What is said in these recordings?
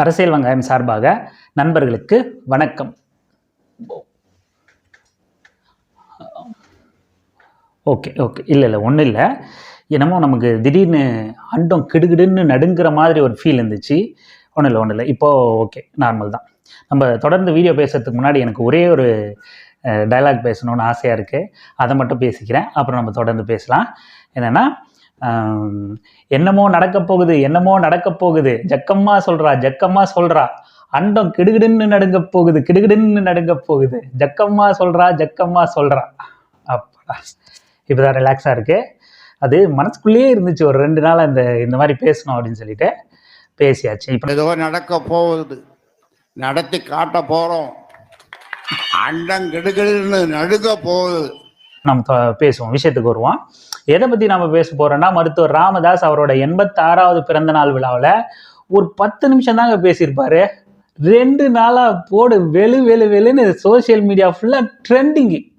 அரசியல் வெங்காயம் சார்பாக நண்பர்களுக்கு வணக்கம். Okay okay. இல்லை இல்லை ஒன்றும் இல்லை. என்னமோ நமக்கு திடீர்னு அண்டம் கிடுகிடுன்னு நடுங்கிற மாதிரி ஒரு ஃபீல் இருந்துச்சு. ஒன்றும் இல்லை ஒன்றும் இல்லை. இப்போது ஓகே நார்மல் தான். நம்ம தொடர்ந்து வீடியோ பேசுறதுக்கு முன்னாடி எனக்கு ஒரே ஒரு டயலாக் பேசணும்னு ஆசையாக இருக்குது அதை மட்டும் பேசிக்கிறேன். அப்புறம் நம்ம தொடர்ந்து பேசலாம். என்னென்னா என்னமோ நடக்க போகுது என்னமோ நடக்க போகுது. ஜக்கம்மா சொல்கிறா ஜக்கம்மா சொல்கிறா அண்டம் கிடுகிடுன்னு நடுங்க போகுது கிடுகிடுன்னு நடுங்க போகுது. ஜக்கம்மா சொல்கிறா ஜக்கம்மா சொல்கிறா அப்படா. இப்போதான் ரிலாக்ஸாக இருக்குது அது மனசுக்குள்ளேயே இருந்துச்சு ஒரு ரெண்டு நாள் அந்த இந்த மாதிரி பேசணும் அப்படின்னு சொல்லிட்டு பேசியாச்சு. இப்போ ஏதோ நடக்க போகுது. நடத்தி காட்ட போறோம். அண்டம் கெடுகடுன்னு நடுங்க போகுது. நம்ம பேசுவோம் விஷயத்துக்கு வருவோம். எதை பற்றி நம்ம பேச போகிறோன்னா மருத்துவர் ராமதாஸ் அவரோட எண்பத்தாறாவது பிறந்த நாள் விழாவில் ஒரு பத்து நிமிஷம் தாங்க பேசியிருப்பாரு. ரெண்டு நாளாக போடு வெளு வெளு வெளுன்னு சோஷியல் மீடியா ஃபுல்லாக ட்ரெண்டிங்கு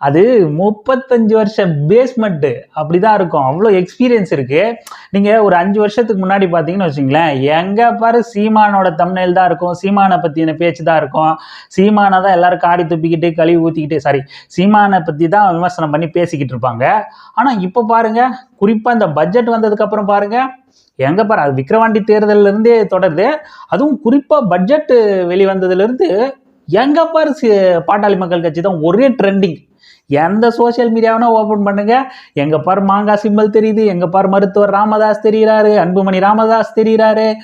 அது முப்பத்தஞ்சு வருஷம் பேஸ்மெண்ட்டு அப்படி தான் இருக்கும். அவ்வளோ எக்ஸ்பீரியன்ஸ் இருக்குது நீங்கள் ஒரு அஞ்சு வருஷத்துக்கு முன்னாடி பார்த்தீங்கன்னு வச்சுங்களேன் எங்கே பாரு சீமானோட தமிழில் தான் இருக்கும். சீமானை பற்றின பேச்சு தான் இருக்கும். சீமானை தான் எல்லாரும் காடி துப்பிக்கிட்டு கழுவி ஊற்றிக்கிட்டு சாரி சீமானை பற்றி தான் விமர்சனம் பண்ணி பேசிக்கிட்டு இருப்பாங்க. ஆனால் இப்போ பாருங்க குறிப்பாக இந்த பட்ஜெட் வந்ததுக்கப்புறம் பாருங்கள் எங்கே பாரு அது விக்ரவாண்டி தேர்தலிருந்தே தொடருது. அதுவும் குறிப்பாக பட்ஜெட் வெளிவந்ததுலேருந்து எங்கே பாரு பாட்டாளி மக்கள் கட்சி தான் ஒரே ட்ரெண்டிங் எந்த சோஷியல் மீடியாவனா ஓப்பன் பண்ணுங்க. எங்க பாரு மாங்காய் சிம்பல் தெரியுது. எங்க பாரு மருத்துவர் ராமதாஸ் தெரிகிறாரு அன்புமணி ராமதாஸ் தெரிகிறாரு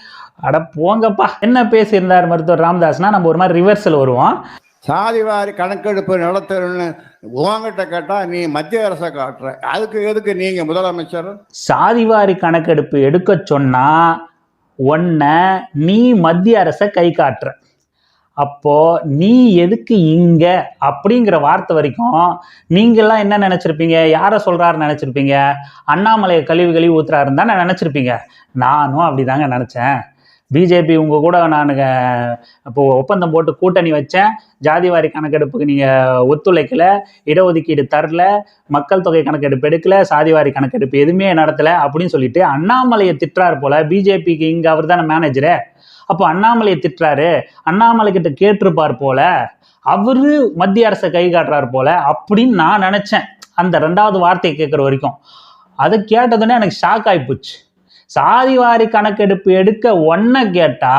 அட போங்கப்பா. என்ன பேசியிருந்தார் மருத்துவர் ராமதாஸ்னா நம்ம ஒரு மாதிரி ரிவர்சல் வருவோம். சாதிவாரி கணக்கெடுப்பு நடத்தணும்னு உங்ககிட்ட கேட்டா நீ மத்திய அரசை காட்டுற. அதுக்கு எதுக்கு நீங்க முதலமைச்சர்? சாதிவாரி கணக்கெடுப்பு எடுக்க சொன்னா ஒன்ன நீ மத்திய அரசை கை காட்டுற. அப்போ நீ எதுக்கு இங்க? அப்படிங்கிற வார்த்தை வரைக்கும் நீங்கள்லாம் என்ன நினைச்சிருப்பீங்க? யாரை சொல்கிறாரு நினைச்சிருப்பீங்க? அண்ணாமலையை கழிவு கழிவு ஊத்துறாருன்னு தானே நினைச்சிருப்பீங்க? நானும் அப்படிதாங்க நினைச்சேன். பிஜேபி உங்க கூட நான் இப்போ ஒப்பந்தம் போட்டு கூட்டணி வச்சேன். ஜாதிவாரி கணக்கெடுப்புக்கு நீங்க ஒத்துழைக்கல இடஒதுக்கீடு தரல மக்கள் தொகை கணக்கெடுப்பு எடுக்கல சாதிவாரி கணக்கெடுப்பு எதுவுமே நடத்தல அப்படின்னு சொல்லிட்டு அண்ணாமலையை திட்டுறாரு போல பிஜேபிக்கு இங்க அவர் தானே மேனேஜரு அப்போ அண்ணாமலையை திட்டுறாரு. அண்ணாமலை கிட்ட கேட்டிருப்பார் போல அவரு மத்திய அரசை கை காட்டுறாரு போல அப்படின்னு நான் நினைச்சேன். அந்த ரெண்டாவது வார்த்தையை கேட்குற வரைக்கும். அதை கேட்டதுன்னே எனக்கு ஷாக் ஆயிப்போச்சு சாதிவாரி கணக்கெடுப்பு எடுக்க ஒன்ன கேட்டா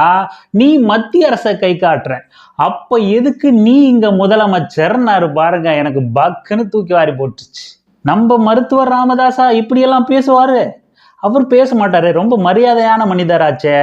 நீ மத்திய அரசை கை காட்டுற. அப்ப எதுக்கு நீ இங்க முதலமைச்சர்னாரு பாருங்க எனக்கு பக்குன்னு தூக்கி வாரி போட்டுச்சு நம்ம மருத்துவர் ராமதாசா இப்படியெல்லாம் பேசுவாரு. அவர் பேச மாட்டாரு. ரொம்ப மரியாதையான மனிதராச்சே.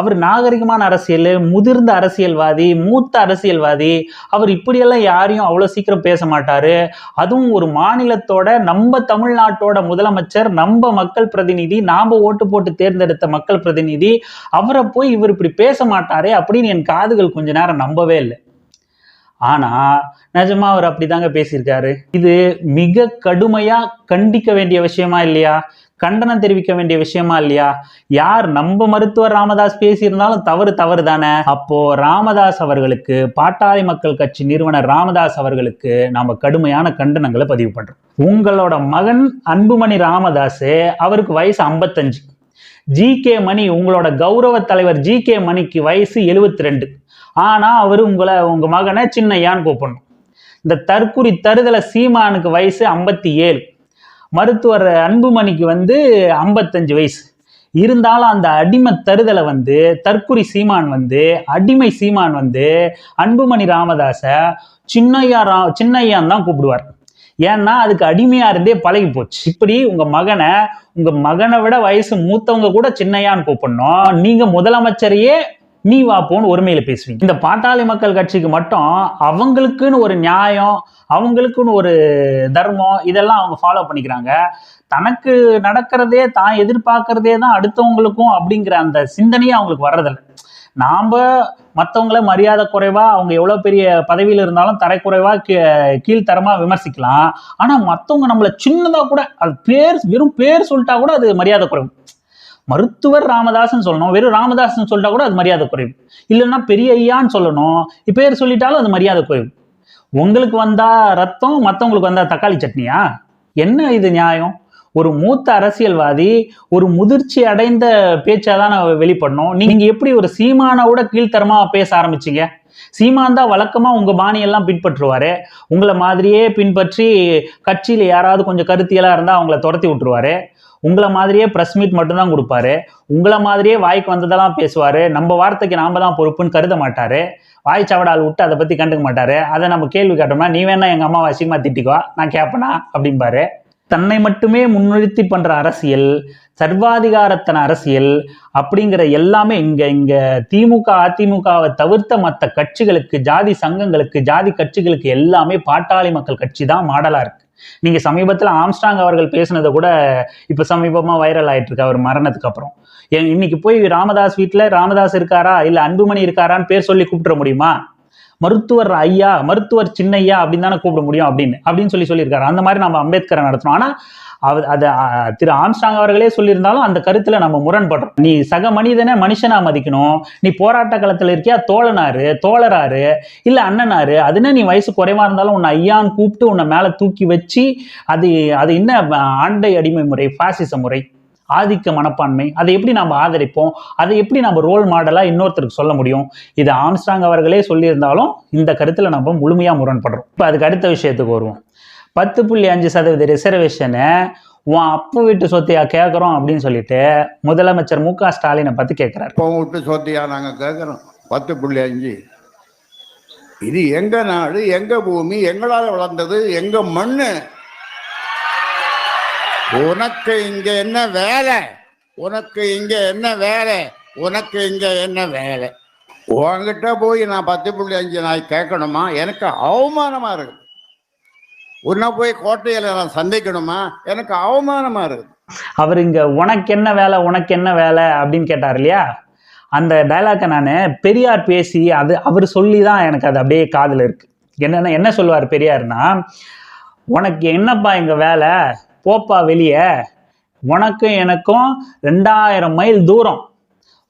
அவர் நாகரிகமான அரசியல் முதிர்ந்த அரசியல்வாதி மூத்த அரசியல்வாதி. அவர் இப்படியெல்லாம் யாரையும் அவ்வளோ சீக்கிரம் பேச மாட்டாரு. அதுவும் ஒரு மாநிலத்தோட நம்ம தமிழ்நாட்டோட முதலமைச்சர் நம்ம மக்கள் பிரதிநிதி நாம் ஓட்டு போட்டு தேர்ந்தெடுத்த மக்கள் பிரதிநிதி அவரை போய் இவர் இப்படி பேச மாட்டாரே அப்படின்னு என் காதுகள் கொஞ்ச நேரம் நம்பவே இல்லை. ஆனால் நிஜமா அவர் அப்படிதாங்க பேசியிருக்காரு. இது மிக கடுமையாக கண்டிக்க வேண்டிய விஷயமா இல்லையா? கண்டனம் தெரிவிக்க வேண்டிய விஷயமா இல்லையா? யார் நம்ம மருத்துவர் ராமதாஸ் பேசியிருந்தாலும் தவறு தவறு தானே? அப்போ ராமதாஸ் அவர்களுக்கு பாட்டாளி மக்கள் கட்சி நிறுவனர் ராமதாஸ் அவர்களுக்கு நாம கடுமையான கண்டனங்களை பதிவு பண்றோம். உங்களோட மகன் அன்புமணி ராமதாஸ் அவருக்கு வயசு ஐம்பத்தஞ்சு. ஜி கே மணி உங்களோட கௌரவ தலைவர் ஜி கே மணிக்கு வயசு எழுபத்தி ரெண்டு ஆனா அவர் உங்களை உங்க மகனை சின்னையான்னு கூப்பிடணும். இந்த தற்குறி தருதலை சீமானுக்கு வயசு ஐம்பத்தி ஏழு. மருத்துவர் அன்புமணிக்கு வந்து ஐம்பத்தஞ்சு வயசு. இருந்தாலும் அந்த அடிமை தருதலை வந்து தற்குறி சீமான் வந்து அடிமை சீமான் வந்து அன்புமணி ராமதாச சின்னையா ரா சின்னையான் தான் கூப்பிடுவார். ஏன்னா அதுக்கு அடிமையா இருந்தே பழகி போச்சு. இப்படி உங்க மகனை உங்க மகனை விட வயசு மூத்தவங்க கூட சின்னையான்னு கூப்பிடணும். நீங்க முதலமைச்சரையே நீ வா போன்னு ஒருமையில பேசுவீங்க. இந்த பாட்டாளி மக்கள் கட்சிக்கு மட்டும் அவங்களுக்குன்னு ஒரு நியாயம் அவங்களுக்குன்னு ஒரு தர்மம் இதெல்லாம் அவங்க ஃபாலோ பண்ணிக்கிறாங்க. தனக்கு நடக்கிறதே தான் எதிர்பார்க்கறதே தான் அடுத்தவங்களுக்கும் அப்படிங்கிற அந்த சிந்தனையே அவங்களுக்கு வர்றதில்லை. நாம் மற்றவங்கள மரியாதை குறைவாக அவங்க எவ்வளோ பெரிய பதவியில் இருந்தாலும் தரைக்குறைவாக கீ கீழ்த்தரமாக விமர்சிக்கலாம். ஆனால் மற்றவங்க நம்மளை சின்னதாக கூட அது பேர் வெறும் பேர் சொல்லிட்டா கூட அது மரியாதை குறைவு. மருத்துவர் ராமதாசன் சொல்லணும். வெறும் ராமதாசன் சொல்லிட்டா கூட அது மரியாதை குறைவு. இல்லைன்னா பெரிய ஐயான்னு சொல்லணும். பேர் சொல்லிட்டாலும் அது மரியாதை குறைவு. உங்களுக்கு வந்தா ரத்தம் மற்றவங்களுக்கு வந்தா தக்காளி சட்னியா? என்ன இது நியாயம்? ஒரு மூத்த அரசியல்வாதி ஒரு முதிர்ச்சி அடைந்த பேச்சா தான் வெளிப்படணும். நீங்க எப்படி ஒரு சீமானோட விட கீழ்த்தரமா பேச ஆரம்பிச்சீங்க? சீமான் தான் வழக்கமா உங்க பாணியெல்லாம் பின்பற்றுவாரு. உங்களை மாதிரியே பின்பற்றி கட்சியில யாராவது கொஞ்சம் கருத்தியெல்லாம் இருந்தா அவங்கள துரத்தி விட்டுருவாரு. உங்களை மாதிரியே ப்ரெஸ் மீட் மட்டும்தான் கொடுப்பாரு. உங்களை மாதிரியே வாய்க்கு வந்ததெல்லாம் பேசுவார். நம்ம வார்த்தைக்கு நாம தான் பொறுப்புன்னு கருத மாட்டார். வாய் சவடால் விட்டு அதை பற்றி கண்டுக்க மாட்டார். அதை நம்ம கேள்வி கேட்டோம்னா நீ வேணா எங்கள் அம்மா அசிங்கமா திட்டிக்கோ. நான் கேட்பனா அப்படிம்பாரு. தன்னை மட்டுமே முன்னிறுத்தி பண்ணுற அரசியல் சர்வாதிகாரத்தன அரசியல் அப்படிங்கிற எல்லாமே இங்கே இங்கே திமுக அதிமுகவை தவிர்த்த மற்ற கட்சிகளுக்கு ஜாதி சங்கங்களுக்கு ஜாதி கட்சிகளுக்கு எல்லாமே பாட்டாளி மக்கள் கட்சி தான் மாடலாக இருக்கு. நீங்க சமீபத்துல ஆம்ஸ்டாங் அவர்கள் பேசினதை கூட இப்ப சமீபமா வைரல் ஆயிட்டு இருக்கு அவர் மரணத்துக்கு அப்புறம். இன்னைக்கு போய் ராமதாஸ் வீட்டில் ராமதாஸ் இருக்காரா இல்ல அன்புமணி இருக்காரான்னு பேர் சொல்லி கூப்பிட முடியுமா? மருத்துவர் ஐயா மருத்துவர் சின்னையா அப்படின்னு தானே கூப்பிட முடியும் அப்படின்னு அப்படின்னு சொல்லி சொல்லியிருக்காரு. அந்த மாதிரி நம்ம அம்பேத்கரை நடத்தணும். ஆனால் அது அதை திரு ஆம்ஸ்டாங் அவர்களே சொல்லியிருந்தாலும் அந்த கருத்துல நம்ம முரண்படுறோம். நீ சக மனிதனை மனுஷனா மதிக்கணும். நீ போராட்ட களத்துல இருக்கியா? தோழனாரு தோழராரு இல்ல அண்ணனாரு. அதுனா நீ வயசு குறைவா இருந்தாலும் உன்னை ஐயான்னு கூப்பிட்டு உன்னை மேல தூக்கி வச்சு அது அது என்ன ஆண்டை அடிமை முறை பாசிச முறை? ஆதிக்க மனப்பான்மை அதை எப்படி நாம் ஆதரிப்போம் அதை எப்படி நம்ம ரோல் மாடலாக இன்னொருத்தருக்கு சொல்ல முடியும்? இது ஆம்ஸ்டாங் அவர்களே சொல்லியிருந்தாலும் இந்த கருத்தில் நம்ம முழுமையாக முரண்படுறோம். இப்போ அதுக்கு அடுத்த விஷயத்துக்கு வருவோம். பத்து புள்ளி அஞ்சு சதவீத ரிசர்வேஷனை உன் அப்பா வீட்டு சொத்தையா கேட்குறோம்? அப்படின்னு சொல்லிட்டு முதலமைச்சர் மு க ஸ்டாலினை பற்றி கேட்குறாரு. இப்போ விட்டு சொத்தையா நாங்கள் கேட்குறோம்? பத்து புள்ளி அஞ்சு. இது எங்கள் நாடு எங்கள் பூமி எங்களால் வளர்ந்தது எங்கள் மண்ணு உனக்கு இங்க என்ன வேலை? உனக்கு இங்க என்ன வேலை? உனக்கு இங்க என்ன வேலை? உன்கிட்ட போய் நான் பத்து புள்ளி அஞ்சு நாய் கேட்கணுமா? எனக்கு அவமானமா இருக்கு உன்னை போய் கோட்டையில நான் சந்திக்கணுமா? எனக்கு அவமானமா இருக்கு அவர் இங்க உனக்கு என்ன வேலை? உனக்கு என்ன வேலை? அப்படின்னு கேட்டார் இல்லையா? அந்த டைலாக்கை நான் பெரியார் பேசி அது அவர் சொல்லி தான் எனக்கு அது அப்படியே காதில் இருக்கு. என்னென்ன என்ன சொல்லுவார் பெரியார்னா உனக்கு என்னப்பா இங்கே வேலை? போப்பா வெளியே. உனக்கும் எனக்கும் ரெண்டாயிரம் மைல் தூரம்.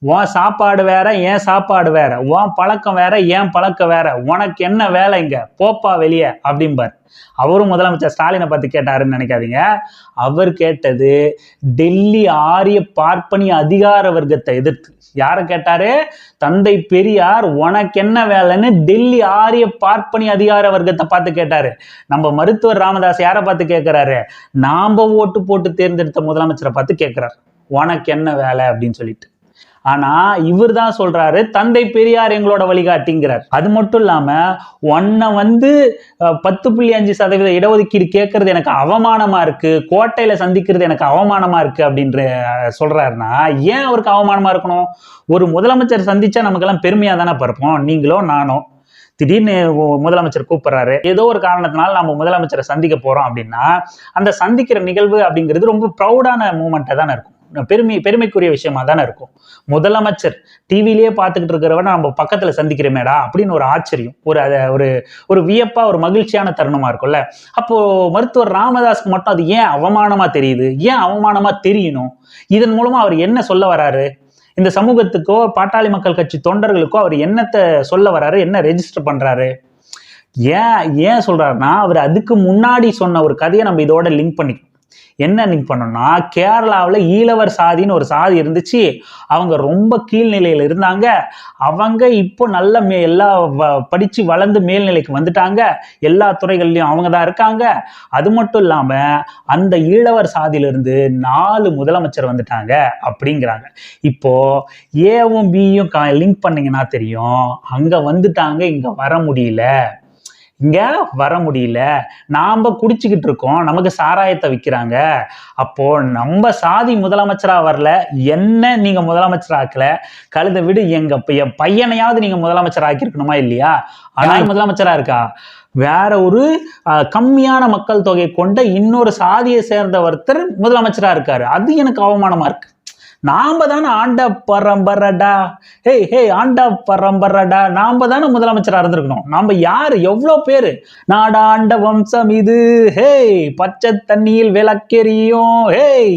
உன் சாப்பாடு வேற என் சாப்பாடு வேற. உன் பழக்கம் வேற என் பழக்கம் வேற. உனக்கு என்ன வேலை இங்க? போப்பா வெளியே அப்படிம்பார். அவரும் முதலமைச்சர் ஸ்டாலினை பத்தி கேட்டாருன்னு நினைக்காதீங்க. அவர் கேட்டது டெல்லி ஆரிய பார்ப்பனிய அதிகார வர்க்கத்தை எதிர்த்து. யாரை கேட்டாரு? தந்தை பெரியார் உனக்கு என்ன வேலைன்னு டெல்லி ஆரிய பார்ப்பனி அதிகார வர்க்கத்தை பார்த்து கேட்டாரு. நம்ம மருத்துவர் ராமதாஸ் யாரை பார்த்து கேட்கிறாரு? நாம ஓட்டு போட்டு தேர்ந்தெடுத்த முதலமைச்சரை பார்த்து கேட்கிறார். உனக்கு என்ன வேலை அப்படின்னு சொல்லிட்டு. ஆனா இவர் தான் சொல்றாரு தந்தை பெரியார் எங்களோட வழிகாட்டிங்கிறார். அது மட்டும் இல்லாம உன்னை வந்து பத்து புள்ளி அஞ்சு சதவீத இடஒதுக்கீடு கேட்கறது எனக்கு அவமானமா இருக்கு கோட்டையில சந்திக்கிறது எனக்கு அவமானமா இருக்கு அப்படின்ற சொல்றாருன்னா ஏன் அவருக்கு அவமானமா இருக்கணும்? ஒரு முதலமைச்சர் சந்திச்சா நமக்கெல்லாம் பெருமையா தானே பிறப்போம் நீங்களோ நானோ? திடீர்னு முதலமைச்சர் கூப்பிடுறாரு ஏதோ ஒரு காரணத்தினால நம்ம முதலமைச்சரை சந்திக்க போறோம் அப்படின்னா அந்த சந்திக்கிற நிகழ்வு அப்படிங்கிறது ரொம்ப ப்ரௌடான மூமெண்ட்டாக தானே இருக்கும். பெருமை பெருமைக்குரிய விஷயமா தானே இருக்கும். முதலமைச்சர் டிவிலேயே பார்த்துக்கிட்டு இருக்கிறவன நம்ம பக்கத்தில் சந்திக்கிறமேடா அப்படின்னு ஒரு ஆச்சரியம் ஒரு அதை ஒரு ஒரு வியப்பாக ஒரு மகிழ்ச்சியான தருணமாக இருக்கும்ல. அப்போது மருத்துவர் ராமதாஸ்க்கு மட்டும் அது ஏன் அவமானமாக தெரியுது? ஏன் அவமானமாக தெரியணும்? இதன் மூலமாக அவர் என்ன சொல்ல வராரு? இந்த சமூகத்துக்கோ பாட்டாளி மக்கள் கட்சி தொண்டர்களுக்கோ அவர் என்னத்தை சொல்ல வராரு? என்ன ரெஜிஸ்டர் பண்ணுறாரு ஏன் ஏன் சொல்கிறாருன்னா அவர் அதுக்கு முன்னாடி சொன்ன ஒரு கதையை நம்ம இதோட லிங்க் பண்ணிக்கணும். என்ன லிங்க் பண்ணோம்னா கேரளாவில் ஈழவர் சாதின்னு ஒரு சாதி இருந்துச்சு. அவங்க ரொம்ப கீழ்நிலையில் இருந்தாங்க. அவங்க இப்போ நல்ல மே எல்லா படித்து வளர்ந்து மேல்நிலைக்கு வந்துட்டாங்க. எல்லா துறைகள்லையும் அவங்க தான் இருக்காங்க. அது மட்டும் இல்லாமல் அந்த ஈழவர் சாதியிலிருந்து நாலு முதலமைச்சர் வந்துட்டாங்க அப்படிங்கிறாங்க. இப்போ ஏவும் பியும் லிங்க் பண்ணிங்கன்னா தெரியும். அங்கே வந்துட்டாங்க இங்கே வர முடியல. இங்க வர முடியல. நாம குடிச்சுக்கிட்டு இருக்கோம். நமக்கு சாராயத்தை விற்கிறாங்க அப்போ நம்ம சாதி முதலமைச்சரா வரல. என்ன நீங்க முதலமைச்சர் ஆக்கல. கழுத விடு எங்க ப- என் பையனையாவது நீங்க முதலமைச்சர் ஆக்கியிருக்கணுமா இல்லையா? ஆனா முதலமைச்சரா இருக்கா? வேற ஒரு கம்மியான மக்கள் தொகை கொண்ட இன்னொரு சாதியை சேர்ந்த ஒருத்தர் முதலமைச்சரா இருக்காரு. அது எனக்கு அவமானமா இருக்கு. நாம தானே ஆண்ட பரம்பரடா. ஹேய் ஹே ஆண்ட பரம்பரடா. நாம தானே முதலமைச்சராக இருந்திருக்கணும். நாம் யார்? எவ்வளோ பேர்? நாடாண்ட வம்சம் இது. ஹேய் பச்சை தண்ணியில் விளக்கெரியும் ஹேய்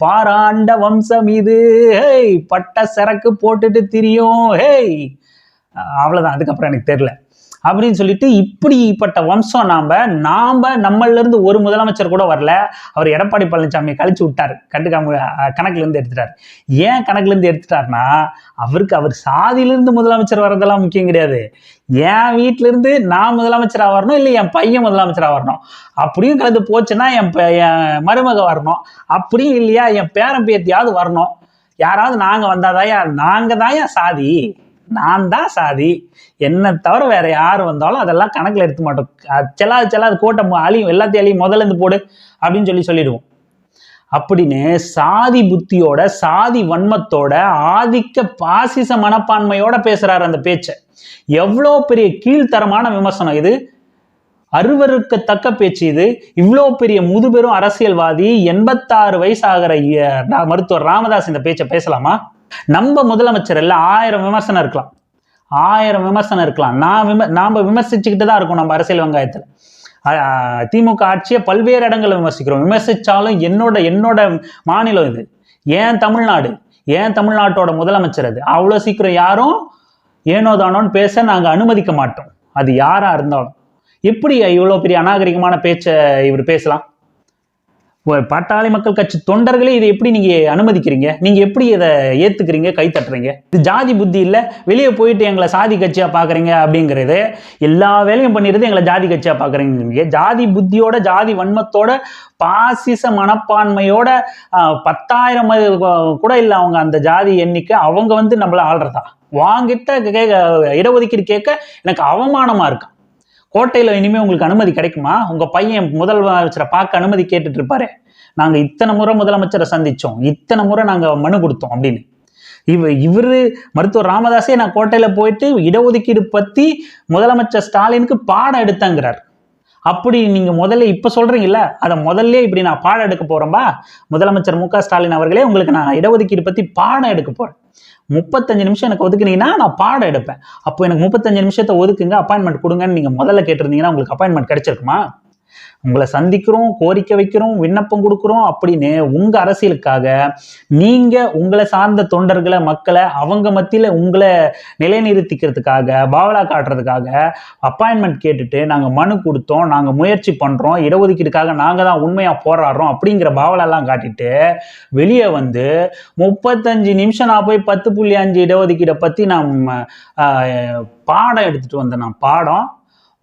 பாராண்ட வம்சம் இது. ஹேய் பட்ட சரக்கு போட்டுட்டு திரியும். ஹேய் அவ்வளோதான் அதுக்கப்புறம் எனக்கு தெரில அப்படின்னு சொல்லிட்டு இப்படிப்பட்ட வம்சம் நாம நாம நம்மள இருந்து ஒரு முதலமைச்சர் கூட வரல. அவர் எடப்பாடி பழனிசாமியை கழிச்சு விட்டார். கண்டுக்காம கணக்குலேருந்து கணக்குல இருந்து ஏன் கணக்குல இருந்து எடுத்துட்டாருன்னா அவருக்கு அவர் சாதியிலிருந்து முதலமைச்சர் வர்றதெல்லாம் முக்கியம் கிடையாது. என் வீட்டிலேருந்து இருந்து நான் முதலமைச்சராக வரணும் இல்லை என் பையன் முதலமைச்சராக வரணும். அப்படியும் கலந்து போச்சுன்னா என் என் மருமக வரணும். அப்படியும் இல்லையா? என் பேரன் பேத்தியாவது வரணும். யாராவது நாங்கள் வந்தாதாயா? நாங்கள் தாயா சாதி? நான் தான் சாதி. என்னை தவிர வேற யார் வந்தாலும் அதெல்லாம் கணக்கில் எடுத்து மாட்டோம். அஹ் செல்லாது செல்லாது கோட்டை அழியும் எல்லாத்தையும் அழியும் முதல்ல இருந்து போடு அப்படின்னு சொல்லி சொல்லிடுவோம். அப்படின்னு சாதி புத்தியோட சாதி வன்மத்தோட ஆதிக்க பாசிச மனப்பான்மையோட பேசுறாரு அந்த பேச்சை. எவ்வளோ பெரிய கீழ்த்தரமான விமர்சனம் இது. அருவருக்கத்தக்க பேச்சு இது. இவ்வளோ பெரிய முதுபெரும் அரசியல்வாதி எண்பத்தாறு வயசாகிற மருத்துவர் ராமதாஸ் இந்த பேச்சை பேசலாமா? நம்ம முதலமைச்சர் இல்லை ஆயிரம் விமர்சனம் இருக்கலாம். ஆயிரம் விமர்சனம் இருக்கலாம். நான் விம நாம் விமர்சிச்சுக்கிட்டு தான் இருக்கோம் நம்ம அரசியல் வெங்காயத்தில். திமுக ஆட்சியை பல்வேறு இடங்களில் விமர்சிக்கிறோம். விமர்சித்தாலும் என்னோட என்னோட மாநிலம் இது. ஏன் தமிழ்நாடு? ஏன் தமிழ்நாட்டோட முதலமைச்சர் அது? அவ்வளோ சீக்கிரம் யாரும் ஏனோ தானோன்னு பேச நாங்கள் அனுமதிக்க மாட்டோம். அது யாராக இருந்தாலும். எப்படி இவ்வளோ பெரிய அநாகரிகமான பேச்சை இவர் பேசலாம்? பாட்டாளி மக்கள் கட்சி தொண்டர்களே இதை எப்படி நீங்க அனுமதிக்கிறீங்க? நீங்க எப்படி இதை ஏத்துக்கிறீங்க? கை தட்டுறீங்க? இது ஜாதி புத்தி இல்ல வெளியே போயிட்டு எங்களை சாதி கட்சியா பாக்குறீங்க அப்படிங்கிறது எல்லா வேலையும் பண்ணிடுறது எங்களை ஜாதி கட்சியா பாக்குறீங்க. ஜாதி புத்தியோட ஜாதி வன்மத்தோட பாசிச மனப்பான்மையோட பத்தாயிரம் கூட இல்லை அவங்க அந்த ஜாதி எண்ணிக்கை அவங்க வந்து நம்மள ஆள்றதா? வாங்கிட்ட கேட்க இடஒதுக்கீடு கேட்க எனக்கு அவமானமா இருக்கு. கோட்டையில் இனிமே உங்களுக்கு அனுமதி கிடைக்குமா? உங்கள் பையன் முதலமைச்சரை பார்க்க அனுமதி கேட்டுட்டு இருப்பாரு. நாங்கள் இத்தனை முறை முதலமைச்சரை சந்தித்தோம் இத்தனை முறை நாங்கள் மனு கொடுத்தோம் அப்படின்னு. இவ இவர் மருத்துவர் ராமதாஸே நான் கோட்டையில் போயிட்டு இடஒதுக்கீடு பற்றி முதலமைச்சர் ஸ்டாலினுக்கு பாடம் எடுத்தங்கிறார். அப்படி நீங்கள் முதல்ல இப்போ சொல்கிறீங்கல்ல அதை முதல்ல இப்படி நான் பாடம் எடுக்க போகிறேன்பா முதலமைச்சர் மு க ஸ்டாலின் அவர்களே உங்களுக்கு நான் இடஒதுக்கீடு பற்றி பாடம் எடுக்க போகிறேன் முப்பத்தஞ்சு நிமிஷம் எனக்கு ஒதுக்குனீங்கன்னா நான் பாடம் எடுப்பேன். அப்போ எனக்கு முப்பத்தஞ்சு நிமிஷத்தை ஒதுக்குங்க அப்பாயின்மெண்ட் கொடுங்கன்னு நீங்கள் முதல்ல கேட்டிருந்தீங்கன்னா உங்களுக்கு அப்பாயின்மெண்ட் கிடைச்சிருக்குமா? உங்களை சந்திக்கிறோம் கோரிக்கை வைக்கிறோம் விண்ணப்பம் கொடுக்குறோம் அப்படின்னு உங்கள் அரசியலுக்காக நீங்கள் உங்களை சார்ந்த தொண்டர்களை மக்களை அவங்க மத்தியில் உங்களை நிலைநிறுத்திக்கிறதுக்காக பாவலா காட்டுறதுக்காக அப்பாயின்மெண்ட் கேட்டுட்டு நாங்கள் மனு கொடுத்தோம் நாங்கள் முயற்சி பண்ணுறோம் இடஒதுக்கீடுக்காக நாங்கள் தான் உண்மையாக போராடுறோம் அப்படிங்கிற பாவலெல்லாம் காட்டிட்டு வெளியே வந்து முப்பத்தஞ்சு நிமிஷம் நான் போய் பத்து புள்ளி அஞ்சு இடஒதுக்கீடை பற்றி நான் பாடம் எடுத்துகிட்டு வந்தேன் நான். பாடம்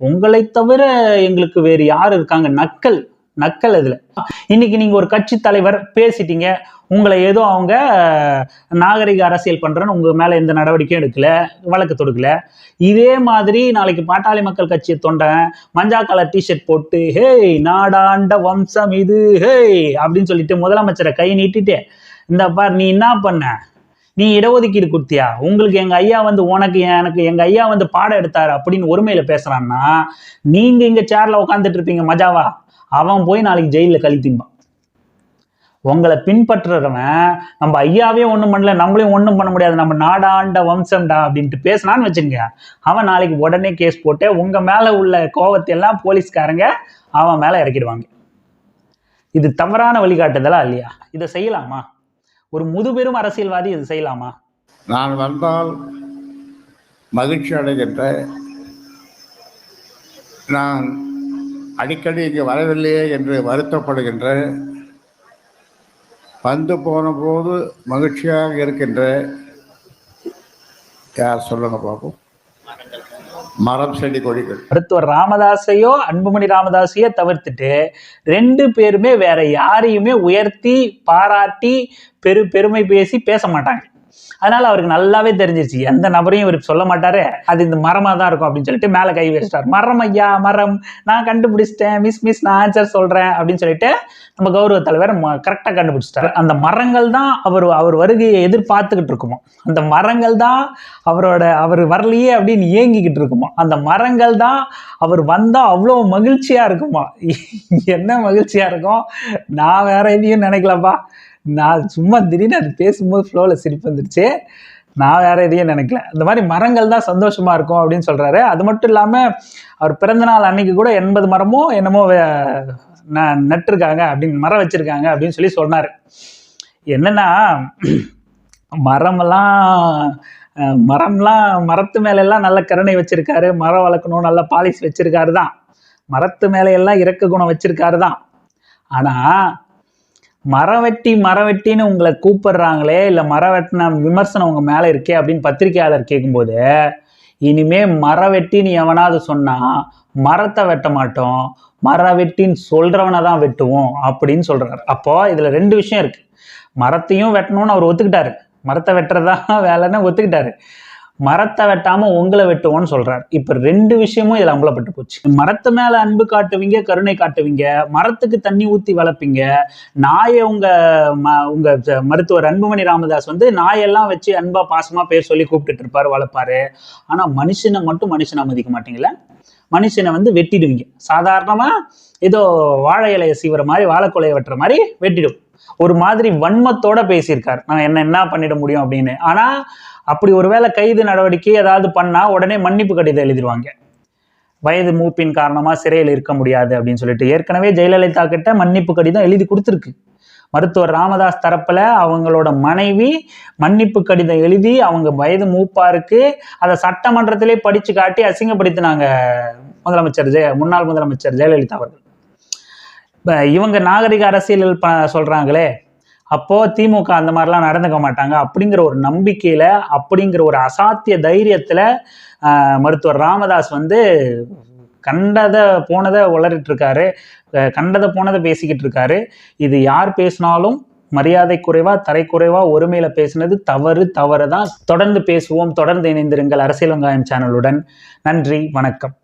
உங்களை தவிர எங்களுக்கு வேறு யார் இருக்காங்க? நக்கல் நக்கல் இதில். இன்னைக்கு நீங்கள் ஒரு கட்சி தலைவர் பேசிட்டீங்க. உங்களை ஏதோ அவங்க நாகரிக அரசியல் பண்ணுறேன்னு உங்கள் மேலே எந்த நடவடிக்கையும் எடுக்கல வழக்கு தொடுக்கல. இதே மாதிரி நாளைக்கு பாட்டாளி மக்கள் கட்சியை தொண்டன். மஞ்சா கலர் டிஷர்ட் போட்டு ஹேய் நாடாண்ட வம்சம் இது ஹேய் அப்படின்னு சொல்லிட்டு முதலமைச்சரை கை நீட்டிட்டு இந்த பார் நீ என்ன பண்ண? நீ இடஒதுக்கீடு கொடுத்தியா? உங்களுக்கு எங்க ஐயா வந்து உனக்கு எனக்கு எங்க ஐயா வந்து பாடம் எடுத்தாரு அப்படின்னு ஒருமையில பேசுறான்னா நீங்க இங்க சேர்ல உட்காந்துட்டு இருப்பீங்க மஜாவா? அவன் போய் நாளைக்கு ஜெயில கழி திம்பான். உங்களை பின்பற்றுறவன் நம்ம ஐயாவே ஒன்றும் பண்ணல நம்மளையும் ஒன்றும் பண்ண முடியாது நம்ம நாடாண்ட வம்சம்டா அப்படின்ட்டு பேசினான்னு வச்சுங்க அவன் நாளைக்கு உடனே கேஸ் போட்டு உங்க மேல உள்ள கோவத்தை எல்லாம் போலீஸ்காரங்க அவன் மேல இறக்கிடுவாங்க. இது தவறான வழிகாட்டுதலா இல்லையா? இதை செய்யலாமா? ஒரு முதுபெரும் அரசியல்வாதி இது செய்யலாமா? நான் வந்தால் மகிழ்ச்சி அடைகின்ற நான் அடிக்கடி இங்கு வரவில்லையே என்று வருத்தப்படுகின்ற வந்து போன போது மகிழ்ச்சியாக இருக்கின்ற யார் சொல்லுங்க பார்ப்போம் மரம் செடி கொடிகள். மருத்துவர் ராமதாஸையோ அன்புமணி ராமதாஸையோ தவிர்த்துட்டு ரெண்டு பேருமே வேற யாரையுமே உயர்த்தி பாராட்டி பெரு பெருமை பேசி பேச மாட்டாங்க. அதனால அவருக்கு நல்லாவே தெரிஞ்சிருச்சு. எந்த நபரையும் இவர் சொல்ல மாட்டாரு. அது இந்த மரமா தான் இருக்கும் அப்படின்னு சொல்லிட்டு மேல கை வச்சிட்டார். மரம் ஐயா மரம். நான் கண்டுபிடிச்சிட்டேன். மிஸ் மிஸ் நான் ஆன்சர் சொல்றேன் அப்படின்னு சொல்லிட்டு நம்ம கௌரவ தலைவர் கரெக்டாக கண்டுபிடிச்சிட்டாரு. அந்த மரங்கள் தான் அவர் அவர் வருகையை எதிர்பார்த்துக்கிட்டு இருக்குமோ. அந்த மரங்கள் தான் அவரோட அவர் வரலையே அப்படின்னு ஏங்கிக்கிட்டு இருக்குமா. அந்த மரங்கள் தான் அவர் வந்தா அவ்வளோ மகிழ்ச்சியா இருக்குமா. என்ன மகிழ்ச்சியா இருக்கும்? நான் வேற எதையும் நினைக்கலப்பா. நான் சும்மா திடீர்னு அது பேசும்போது ஃப்ளோவில் சிரிப்பு வந்துருச்சு. நான் வேற எதையும் நினைக்கல. இந்த மாதிரி மரங்கள் தான் சந்தோஷமா இருக்கும் அப்படின்னு சொல்றாரு. அது மட்டும் இல்லாம அவர் பிறந்த நாள் அன்னைக்கு கூட எண்பது மரமோ என்னமோ வே- ந- நட்டிருக்காங்க அப்படின்னு மரம் வச்சிருக்காங்க அப்படின்னு சொல்லி சொன்னாரு. என்னன்னா மரமெல்லாம் மரம்லாம் மரத்து மேலெல்லாம் நல்ல கருணை வச்சிருக்காரு. மரம் வளர்க்கணும் நல்ல பாலிசி வச்சிருக்காரு தான். மரத்து மேல எல்லாம் இறக்க குணம் வச்சிருக்காரு தான். ஆனால் மரம் வெட்டி மரம் வெட்டின்னு உங்களை கூப்பிடுறாங்களே இல்லை மரம் வெட்டின விமர்சனம் உங்கள் மேலே இருக்கே அப்படின்னு பத்திரிகையாளர் கேட்கும்போது இனிமே மரம் வெட்டின்னு எவனாவது சொன்னால் மரத்தை வெட்ட மாட்டோம் மரம் வெட்டின்னு சொல்கிறவனை தான் வெட்டுவோம் அப்படின்னு சொல்கிறாரு அப்போது இதில் ரெண்டு விஷயம் இருக்குது மரத்தையும் வெட்டணும்னு அவர் ஒத்துக்கிட்டாரு. மரத்தை வெட்டுறதா வேலைன்னு ஒத்துக்கிட்டாரு. மரத்தை வெட்டாம உங்களை வெட்டுவோம்னு சொல்றாரு. இப்ப ரெண்டு விஷயமும் இதுல அம்பலப்பட்டு போச்சு. மரத்து மேல அன்பு காட்டுவீங்க கருணை காட்டுவீங்க மரத்துக்கு தண்ணி ஊத்தி வளர்ப்பீங்க நாயை உங்க ம- உங்க மருத்துவர் அன்புமணி ராமதாஸ் வந்து நாயெல்லாம் வச்சு அன்பா பாசமா பேர் சொல்லி கூப்பிட்டுட்டு இருப்பாரு வளர்ப்பாரு. ஆனா மனுஷனை மட்டும் மனுஷனை மதிக்க மாட்டீங்களா மனுஷனை வந்து வெட்டிடுவீங்க. சாதாரணமா ஏதோ வாழை இலையை சீவுற மாதிரி வாழைக்குலையை வெட்டுற மாதிரி வெட்டிடும். ஒரு மாதிரி வன்மத்தோட பேசியிருக்கார். நான் என்ன என்ன பண்ணிட முடியும் அப்படின்னு. ஆனா அப்படி ஒருவேளை கைது நடவடிக்கை ஏதாவது பண்ணா உடனே மன்னிப்பு கடிதம் எழுதிடுவாங்க வயது மூப்பின் காரணமா சிறையில் இருக்க முடியாது அப்படின்னு சொல்லிட்டு. ஏற்கனவே ஜெயலலிதா கிட்ட மன்னிப்பு கடிதம் எழுதி கொடுத்துருக்கு. மருத்துவர் ராமதாஸ் தரப்புல அவங்களோட மனைவி மன்னிப்பு கடிதம் எழுதி அவங்க வயது மூப்பாருக்கு அதை சட்டமன்றத்திலே படிச்சு காட்டி அசிங்கப்படுத்தினாங்க முதலமைச்சர் ஜெய முன்னாள் முதலமைச்சர் ஜெயலலிதா அவர்கள். இப்போ இவங்க நாகரிக அரசியல் ப சொல்கிறாங்களே அப்போது திமுக அந்த மாதிரிலாம் நடந்துக்க மாட்டாங்க. அப்படிங்கிற ஒரு நம்பிக்கையில் அப்படிங்கிற ஒரு அசாத்திய தைரியத்தில் மருத்துவர் ராமதாஸ் வந்து கண்டதை போனதை உளறிட்டு இருக்காரு கண்டதை போனதை பேசிக்கிட்டு இருக்காரு இது யார் பேசினாலும் மரியாதை குறைவா தரை குறைவா ஒருமையில பேசினது தவறு தவறு தான் தொடர்ந்து பேசுவோம் தொடர்ந்து இணைந்திருங்கள் அரசியல் வெங்காயம் சேனலுடன். நன்றி வணக்கம்.